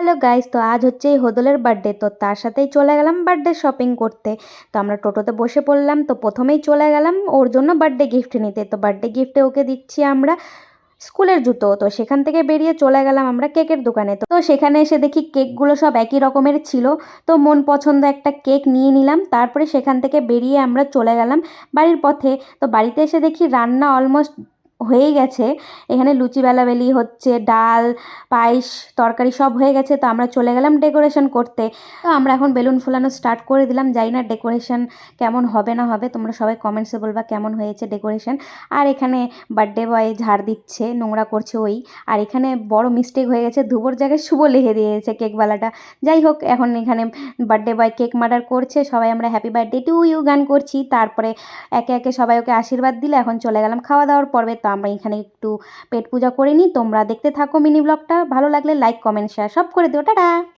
Hello guys, তো আজ হচ্ছে এই হোদলের বার্থডে, তো তার সাথেই চলে গেলাম বার্থডে শপিং করতে। তো আমরা টোটোতে বসে পড়লাম, তো প্রথমেই চলে গেলাম ওর জন্য বার্থডে গিফট নিতে। তো বার্থডে গিফটে ওকে দিচ্ছি আমরা স্কুলের জুতো, তো সেখান থেকে বেরিয়ে চলে গেলাম আমরা কেকের দোকানে। তো সেখানে এসে দেখি কেকগুলো সব একই রকমের ছিল, তো মন পছন্দ একটা কেক নিয়ে নিলাম, তারপরে সেখান থেকে বেরিয়ে আমরা চলে গেলাম বাড়ির পথে। তো বাড়িতে এসে দেখি রান্না অলমোস্ট হয়েই গেছে। এখানে লুচি, বেলাবেলি হচ্ছে, ডাল, পায়েস, তরকারি সব হয়ে গেছে। তো আমরা চলে গেলাম ডেকোরেশন করতে। তো আমরা এখন বেলুন ফোলানো স্টার্ট করে দিলাম। জানি না ডেকোরেশন কেমন হবে না হবে। তোমরা সবাই কমেন্টসে বলবা কেমন হয়েছে ডেকোরেশন। আর এখানে বার্থডে বয় ঝাড় দিচ্ছে, নোংরা করছে ওই। আর এখানে বড় মিস্টেক হয়ে গেছে। ধুবোর জায়গায় শুভ লিখে দিয়েছে কেকওয়ালাটা যাই হোক, এখন এখানে বার্থডে বয় কেক মার্ডার করছে। সবাই আমরা হ্যাপি বার্থডে টু ইউ গান করছি। তারপরে একে একে সবাই ওকে আশীর্বাদ দিলে এখন চলে গেলাম খাওয়া দাওয়ার পর্বে। তো আমরা এখানে একটু পেট পূজা করে নিই। তোমরা দেখতে থাকো মিনি ব্লগটা। ভালো লাগলে লাইক কমেন্ট শেয়ার সব করে দিও। টাটা!